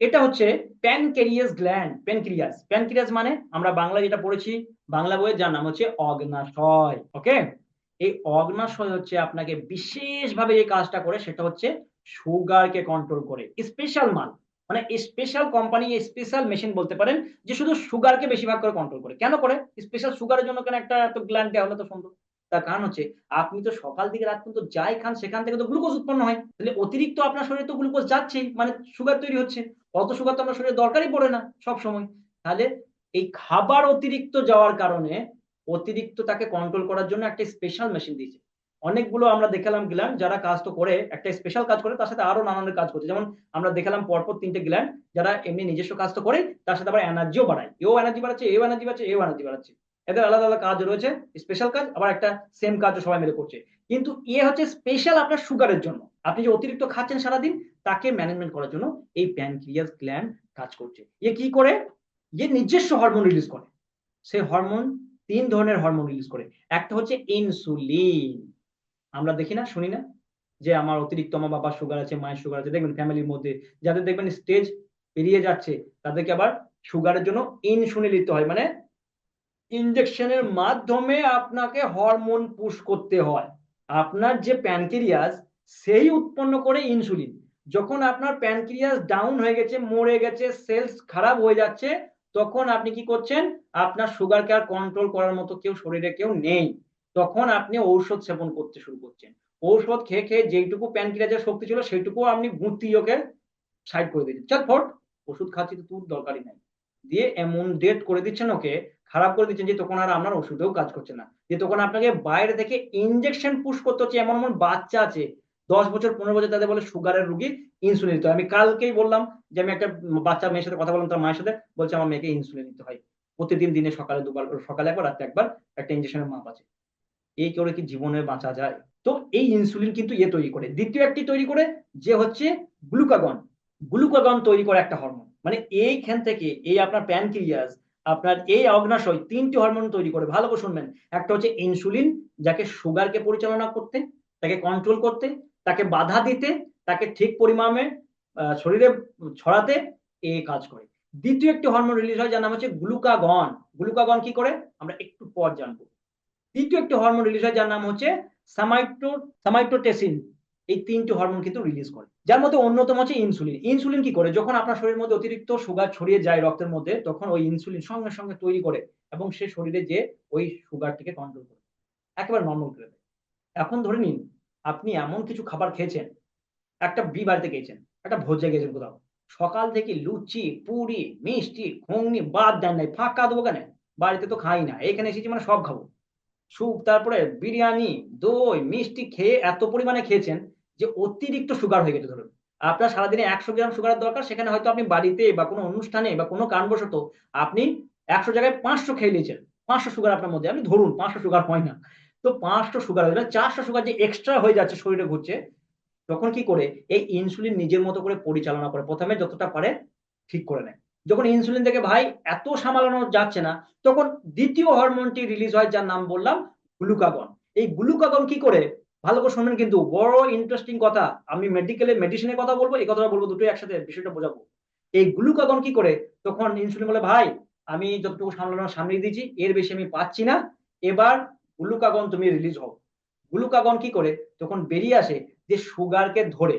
এটা হচ্ছে pancreas gland pancreas pancreas মানে আমরা বাংলা যেটা পড়েছি, বাংলা বইয়ের যার নাম হচ্ছে অগ্নাশয় ওকে এই অগ্নাশয় হচ্ছে আপনাকে বিশেষভাবে যে কাজটা করে সেটা হচ্ছে সুগারকে কন্ট্রোল করে। স্পেশাল মাল মানে স্পেশাল কোম্পানি স্পেশাল মেশিন বলতে পারেন যে শুধু সুগারকে বেশিরভাগ করে কন্ট্রোল করে। কেন করে? স্পেশাল সুগারের জন্য কেন একটা তো গ্ল্যান্ড দেওয়া হলে তো সুন্দর। তার কারণ হচ্ছে, আপনি তো সকাল থেকে রাত পর্যন্ত যাই খান, সেখান থেকে তো গ্লুকোজ উৎপন্ন হয়। তাহলে অতিরিক্ত আপনার শরীরে তো গ্লুকোজ যাচ্ছেই মানে সুগার তৈরি হচ্ছে। অত সুগার তো আপনার শরীরে দরকারই পড়ে না সব সময় তাহলে এই খাবার অতিরিক্ত যাওয়ার কারণে অতিরিক্ত তাকে কন্ট্রোল করার জন্য একটা স্পেশাল মেশিন দিয়েছে। অনেকগুলো আমরা দেখালাম গ্ল্যান্ড যারা কাজ তো করে, একটা স্পেশাল কাজ করে, তার সাথে আরও নানান কাজ করছে। যেমন আমরা দেখালাম পরপর তিনটে গ্ল্যান্ড যারা এমনি নিজস্ব কাজ তো করে, তার সাথে আবার এনার্জিও বাড়ায়। এও এনার্জি বাড়াচ্ছে, এও এনার্জি বাড়াচ্ছে, এও এনার্জি বাড়াচ্ছে। এদের আলাদা আলাদা কাজ রয়েছে স্পেশাল কাজ, আবার একটা সেম কাজও সবাই মিলে করছে। কিন্তু এ হচ্ছে স্পেশাল আপনার সুগারের জন্য। আপনি যে অতিরিক্ত খাচ্ছেন সারাদিন, তাকে ম্যানেজমেন্ট করার জন্য এই প্যানক্রিয়াস গ্ল্যান্ড কাজ করছে। এ কি করে? যে নিজস্ব হরমোন রিলিজ করে। সেই হরমোন তিন ধরনের হরমোন রিলিজ করে। একটা হচ্ছে ইনসুলিন আমরা দেখি না, শুনি না? যে আমার অতিরিক্ত আমার বাবার সুগার আছে, মায়ের সুগার আছে, দেখবেন ফ্যামিলির মধ্যে, যাদের দেখবেন স্টেজ পেরিয়ে যাচ্ছে, তাদেরকে আবার সুগারের জন্য ইনসুলিন নিতে হয়। মানে ইনজেকশনের মাধ্যমে আপনাকে হরমোন পুশ করতে হয়। আপনার যে প্যানক্রিয়াস সেই উৎপন্ন করে ইনসুলিন যখন আপনার প্যানক্রিয়াস ডাউন হয়ে গেছে, মরে গেছে সেলস খারাপ হয়ে যাচ্ছে, তখন আপনি কি করছেন? আপনার সুগারকে আর কন্ট্রোল করার মতো কেউ শরীরে কেউ নেই। তখন আপনি ঔষধ সেবন করতে শুরু করছেন। ঔষধ খেয়ে খেয়ে যেইটুকু প্যানক্রিয়াসের শক্তি ছিল, সেইটুকু আপনি গুঁতি ওকে সাইড করে দিচ্ছেন চল ফট ওষুধ খাচ্ছি তো তোর দরকারই নাই। দিয়ে এমন ডেট করে দিচ্ছেন ওকে খারাপ করে দিচ্ছেন যে তখন আর আপনার ওষুধেও কাজ করছে না। যে তখন আপনাকে বাইরে থেকে ইনজেকশন পুশ করতে হচ্ছে, এমন এমন বাচ্চা আছে, দশ বছর, পনেরো বছর তাদের বলে সুগারের রুগী ইনসুলিন নিতে হয়। আমি কালকেই বললাম যে আমি একটা বাচ্চা মেয়ের সাথে কথা বললাম, তার মায়ের সাথে, বলছে আমার মেয়েকে ইনসুলিন নিতে হয়। প্রতিদিন দিনে সকালে দুবার, সকালে একবার, রাতে একবার একটা ইনজেকশনের মাপ আছে। এই করে কি জীবনে বাঁচা যায়? তো এই ইনসুলিন কিন্তু ইয়ে তৈরি করে। দ্বিতীয় একটি তৈরি করে, যে হচ্ছে গ্লুকাগন গ্লুকাগন তৈরি করে একটা হরমোন মানে এইখান থেকে এই আপনার প্যানক্রিয়াস আপনার এই অগ্নাশয় তিনটি হরমোন তৈরি করে। ভালো করে শুনবেন। একটা হচ্ছে ইনসুলিন যাকে সুগারকে পরিচালনা করতে, তাকে কন্ট্রোল করতে, তাকে বাধা দিতে, তাকে ঠিক পরিমাণে শরীরে ছড়াতে এ কাজ করে। দ্বিতীয় একটি হরমোন রিলিজ হয়, যার নাম হচ্ছে গ্লুকাগন গ্লুকাগন কি করে? আমরা একটু পর জানব। তৃতীয় একটি হরমোন রিলিজ হয়, যার নাম হচ্ছে সামাইটো, সামাইটোটেসিন। এই তিনটি হরমোন কিন্তু রিলিজ করে। যার মধ্যে অন্যতম হচ্ছে ইনসুলিন ইনসুলিন কি করে? যখন আপনার শরীরের মধ্যে অতিরিক্ত সুগার ছড়িয়ে যায় রক্তের মধ্যে, তখন ওই ইনসুলিন সঙ্গে সঙ্গে তৈরি করে এবং সে শরীরে যে ওই সুগারটিকে কন্ট্রোল করে। একেবারে নর্মাল করে দেয় এখন ধরে নিন, আপনি এমন কিছু খাবার খেয়েছেন, একটা বি বাড়িতে গেছেন একটা ভোজে গেছেন কোথাও। সকাল থেকে লুচি, পুরি, মিষ্টি, ঘুগনি বাদ দেন নাই, ফাঁকা দেবো কেন? বাড়িতে তো খাই না এখানে এসেছি মানে সব খাব। স্যুপ, তারপরে বিরিয়ানি, দই, মিষ্টি খেয়ে এত পরিমাণে খেয়েছেন যে অতিরিক্ত সুগার হয়ে গেছে, ধরুন। আপনার সারাদিনে একশো গ্রাম সুগারের দরকার, সেখানে হয়তো আপনি বাড়িতে বা কোনো অনুষ্ঠানে বা কোনো কারণবশত আপনি একশো জায়গায় পাঁচশো খেয়ে নিয়েছেন। পাঁচশো সুগার আপনার মধ্যে। আপনি ধরুন, পাঁচশো সুগার হয় না। তো পাঁচশো সুগার হয়ে চারশো সুগার যে এক্সট্রা হয়ে যাচ্ছে শরীরে ঘুরছে, তখন কি করে? এই ইনসুলিন নিজের মতো করে পরিচালনা করে। প্রথমে যতটা পারে ঠিক করে নেয়। যখন ইনসুলিন থেকে, ভাই, এত সামালানো যাচ্ছে না, তখন দ্বিতীয় হরমোনটি রিলিজ হয়, যার নাম বললাম গ্লুকাগন এই গ্লুকাগন কি করে? ভালো করে শুনবেন, কিন্তু বড় ইন্টারেস্টিং কথা, আমি মেডিকেলে মেডিসিনের কথা বলব, এই কথাটা বলব দুটোই একসাথে, বিষয়টা বোঝাবো। এই গ্লুকাগন কি করে? তখন ইনসুলিন বলে, ভাই, আমি যতটুকু সামলানোর সামনে দিয়েছি, এর বেশি আমি পাচ্ছি না, এবার গ্লুকাগন তুমি রিলিজ হও। গ্লুকাগন কি করে? তখন বেরিয়ে আসে, যে সুগারকে ধরে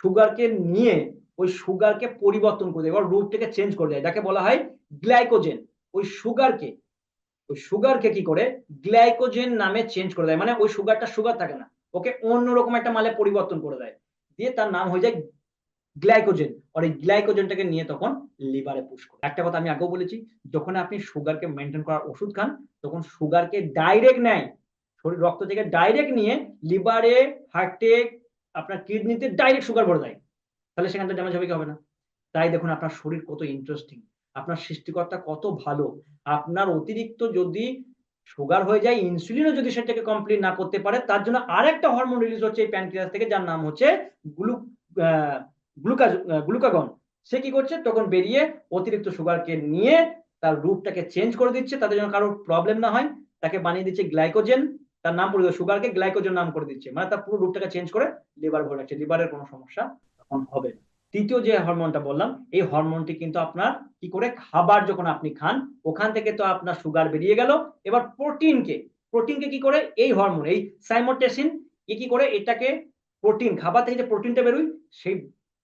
সুগারকে নিয়ে, ওই সুগারকে পরিবর্তন করে দেয় রূপটাকে চেঞ্জ করে দেয় যাকে বলা হয় গ্লাইকোজেন ওই সুগারকে ওই সুগারকে কি করে? গ্লাইকোজেন নামে চেঞ্জ করে দেয় মানে ওই সুগারটা সুগার থাকে না। ওকে অন্যরকম একটা মালে পরিবর্তন করে দেয়। দিয়ে তার নাম হয়ে যায় গ্লাইকোজেন। আর এই গ্লাইকোজেনটাকে নিয়ে তখন লিভারে পুশ করে। একটা কথা আমি আগেও বলেছি, যখন আপনি সুগারকে মেনটেন করার ওষুধ খান, তখন সুগারকে ডাইরেক্ট নেয়। শরীর, রক্ত থেকে ডাইরেক্ট নিয়ে লিভারে, হার্টে, আপনার কিডনিতে ডাইরেক্ট সুগার ভরে দেয়। তাহলে সেখান থেকে ড্যামেজ হবে কি হবে না? তাই দেখুন, আপনার শরীর কত ইন্টারেস্টিং আপনার সৃষ্টিকর্তা কত ভালো। আপনার অতিরিক্ত যদি সুগার হয়ে যায় ইনসুলিনও যদি সেটাকে কমপ্লিট না করতে পারে, তার জন্য আরেকটা হরমোন রিলিজ হচ্ছে এই প্যানক্রিয়াস থেকে, যার নাম হচ্ছে গ্লু গ্লুকাজ গ্লুকাগন সে কি করছে? তখন বেরিয়ে অতিরিক্ত সুগারকে নিয়ে তার রূপটাকে চেঞ্জ করে দিচ্ছে তাদের জন্য কারোর প্রবলেম না হয়, তাকে বানিয়ে দিচ্ছে গ্লাইকোজেন তার নাম পড়ে সুগারকে গ্লাইকোজেন নাম করে দিচ্ছে। মানে তার পুরো রূপটাকে চেঞ্জ করে লিভার ভরে রাখছে লিভারের কোনো সমস্যা তখন হবে না। তৃতীয় যে হরমোনটা বললাম, এই হরমোনটি কিন্তু আপনার কি করে? খাবার যখন আপনি খান, ওখান থেকে তো আপনার সুগার বেরিয়ে গেল। এবার প্রোটিনকে প্রোটিনকে কি করে? এই হরমোন এই সাইমোটেসিন কি কি করে? এটাকে প্রোটিন খাবার থেকে যে প্রোটিনটা বেরোয়, সেই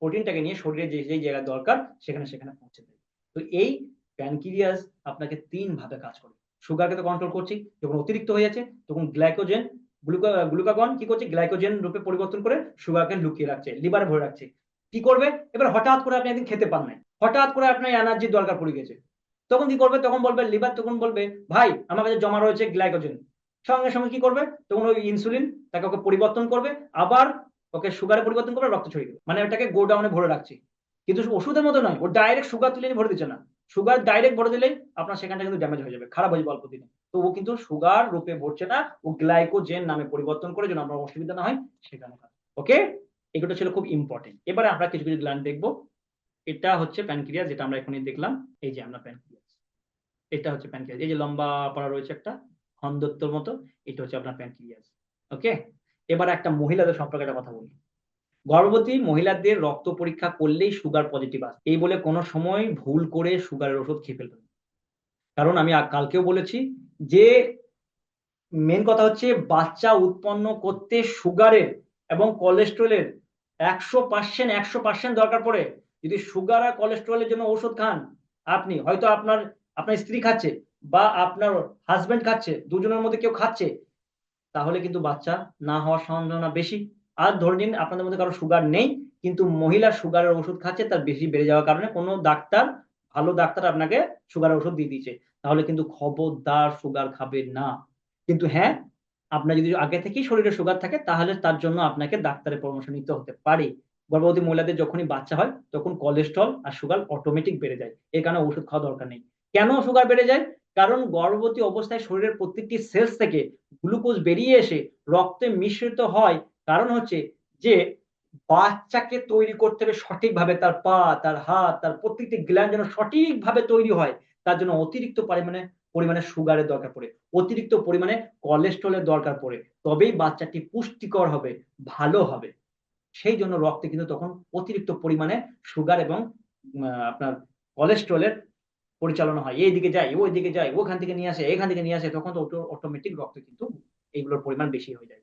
প্রোটিনটাকে নিয়ে শরীরে যে, যেই জায়গায় দরকার, সেখানে সেখানে পৌঁছে দেয়। তো এই প্যানক্রিয়াস আপনাকে তিন ভাবে কাজ করে। সুগারকে তো কন্ট্রোল করছি, যখন অতিরিক্ত হয়ে যাচ্ছে, তখন গ্লাইকোজেন গ্লুকাগন কি করছে? গ্লাইকোজেন রূপে পরিবর্তন করে সুগারকে লুকিয়ে রাখছে লিভারে ভরে রাখছে। কি করবে? এবার হঠাৎ করে আপনি একদিন খেতে পান নাই। হঠাৎ করে আপনার এনার্জির দরকার পড়ে গেছে। তখন কি করবে? তখন বলবে লিভার তখন বলবে, ভাই, আমার কাছে জমা রয়েছে গ্লাইকোজেন সঙ্গে সঙ্গে কি করবে? তখন ওই ইনসুলিন তাকে ওকে পরিবর্তন করবে, আবার ওকে সুগারে পরিবর্তন করবে, রক্ত ছড়িয়ে দেবে। মানে ওটাকে গোডাউনে ভরে রাখছে। কিন্তু ওষুধের মতো নয়, ও ডাইরেক্ট সুগার তুলে ভরে দিচ্ছে না। সুগার ডাইরেক্ট ভরে দিলেই আপনার সেখানটা কিন্তু ড্যামেজ হয়ে যাবে, খারাপ হয়ে যাবে অল্প তো ও কিন্তু সুগার রূপে ভরছে না, ও গ্লাইকোজেন নামে পরিবর্তন করে যেন আপনার অসুবিধা না হয়, সেখানে ওকে এগুলো ছিল খুব ইম্পর্টেন্ট এবারে আমরা কিছু কিছু গ্ল্যান্ড দেখব। এটা হচ্ছে প্যানক্রিয়াস যেটা আমরা এখনই দেখলাম। এই যে আমরা প্যানক্রিয়াস এটা হচ্ছে প্যানক্রিয়াস এই যে লম্বা পড়া রয়েছে একটা হন্দত্তর মতো, এটা হচ্ছে আপনার প্যানক্রিয়াস ওকে এবার একটা মহিলাদের সম্পর্কে একটা কথা বলি। গর্ভবতী মহিলাদের রক্ত পরীক্ষা করলেই সুগার পজিটিভ আসে। এই বলে কোনো সময় ভুল করে সুগারের ওষুধ খেয়ে ফেলবেন কারণ আমি কালকেও বলেছি যে মেন কথা হচ্ছে বাচ্চা উৎপন্ন করতে সুগারের এবং কোলেস্ট্রলের একশো পার্সেন্ট একশো পার্সেন্ট দরকার পড়ে। যদি সুগার আর কোলেস্ট্রলের জন্য ওষুধ খান, আপনি, হয়তো আপনার আপনার স্ত্রী খাচ্ছে বা আপনার হাজবেন্ড খাচ্ছে, দুজনের মধ্যে কেউ খাচ্ছে, তাহলে কিন্তু বাচ্চা না হওয়ার সম্ভাবনা বেশি। আর ধরে নিন, আপনাদের মধ্যে কারও সুগার নেই, কিন্তু মহিলা সুগারের ওষুধ খাচ্ছে, তার বেশি বেড়ে যাওয়ার কারণে কোনো ডাক্তার, ভালো ডাক্তার আপনাকে সুগারের ওষুধ দিয়ে দিয়েছে। তাহলে কিন্তু খবরদার সুগার খাবেন না। কিন্তু হ্যাঁ আপনার যদি আগে থেকেই শরীরে সুগার থাকে, তাহলে তার জন্য আপনাকে ডাক্তারের পরামর্শ নিতে হতে পারে। গর্ভবতী মহিলাদের যখনই বাচ্চা হয়, তখন কোলেস্ট্রল আর সুগার অটোমেটিক বেড়ে যায়। এই কারণে ওষুধ খাওয়া দরকার নেই। কেন সুগার বেড়ে যায়? কারণ গর্ভবতী অবস্থায় শরীরের প্রত্যেকটি সেলস থেকে গ্লুকোজ বেরিয়ে এসে রক্তে মিশ্রিত হয়। কারণ হচ্ছে যে, বাচ্চাকে তৈরি করতে হবে সঠিকভাবে, তার পা, তার হাত, তার প্রত্যেকটি গ্ল্যান্ড যেন সঠিকভাবে তৈরি হয়, তার জন্য অতিরিক্ত পরিমাণে পরিমাণে সুগারের দরকার পড়ে, অতিরিক্ত পরিমাণে কলেস্ট্রলের দরকার পড়ে, তবেই বাচ্চাটি পুষ্টিকর হবে, ভালো হবে। সেই জন্য রক্তে কিন্তু তখন অতিরিক্ত পরিমাণে সুগার এবং আপনার কলেস্ট্রলের পরিচালনা হয়। এই দিকে যায় ওই দিকে যায়, ওখান থেকে নিয়ে আসে, এখান থেকে নিয়ে আসে, তখন তো অটোমেটিক রক্ত কিন্তু এইগুলোর পরিমাণ বেশি হয়ে যায়।